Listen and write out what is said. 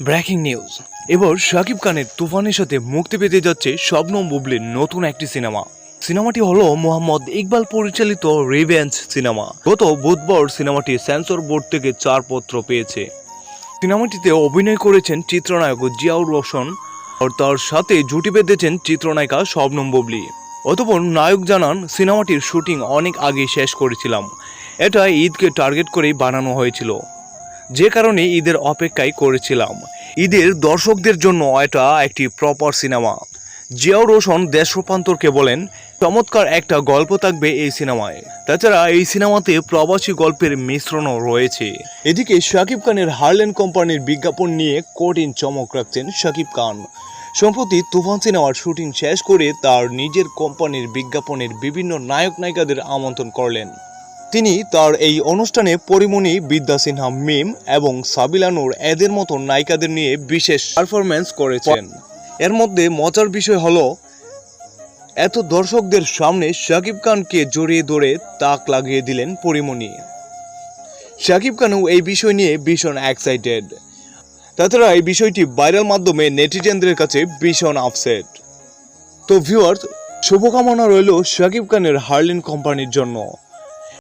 Breaking news. এবার শাকিব খানের তুফানের সাথে মুক্তি পেতে যাচ্ছে শবনম বুবলির নতুন একটি সিনেমা। সিনেমাটি হলো মোহাম্মদ ইকবাল পরিচালিত রিভেঞ্জ সিনেমা। গত বুধবার সিনেমাটি সেন্সর বোর্ড থেকে চার পত্র পেয়েছে। সিনেমাটিতে অভিনয় করেছেন চিত্রনায়ক জিয়াউর রোশন আর তার সাথে জুটি বেঁধেছেন চিত্রনায়িকা শবনম বুবলি। অতপর নায়ক জানান, সিনেমাটির শুটিং অনেক আগে শেষ করেছিলাম। এটা ঈদকে টার্গেট করেই বানানো হয়েছিল। যে কারণে ঈদের অপেক্ষায় করেছিলাম। ঈদের দর্শকদের জন্য এটা একটি প্রপার সিনেমা জিয়াউর রোশন দেশ রূপান্তরকে বলেন, চমৎকার একটা গল্প থাকবে এই সিনেমায় তাছাড়া এই সিনেমাতে প্রবাসী গল্পের মিশ্রণও রয়েছে। এদিকে শাকিব খানের হারলেন কোম্পানির বিজ্ঞাপন নিয়ে কঠিন চমক রাখছেন শাকিব খান। সম্প্রতি তুফান সিনেমার শুটিং শেষ করে তার নিজের কোম্পানির বিজ্ঞাপনের বিভিন্ন নায়ক নায়িকাদের আমন্ত্রণ করলেন। তিনি তার এই অনুষ্ঠানে পরিমণি, বিদ্যা সিনহা, মিম এবং সাবিলানুর এদের মতো নায়িকাদের নিয়ে বিশেষ পারফরমেন্স করেছেন। এর মধ্যে মজার বিষয় হলো, এত দর্শকদের সামনে শাকিব খানকে জড়িয়ে ধরে তাক লাগিয়ে দিলেন পরিমণি। শাকিব খানও এই বিষয় নিয়ে ভীষণ এক্সাইটেড তাছাড়া এই বিষয়টি ভাইরাল মাধ্যমে নেটিজেনদের কাছে ভীষণ আপসেট তো ভিউয়ার্স শুভকামনা রইল শাকিব খানের হার্লিন কোম্পানির জন্য।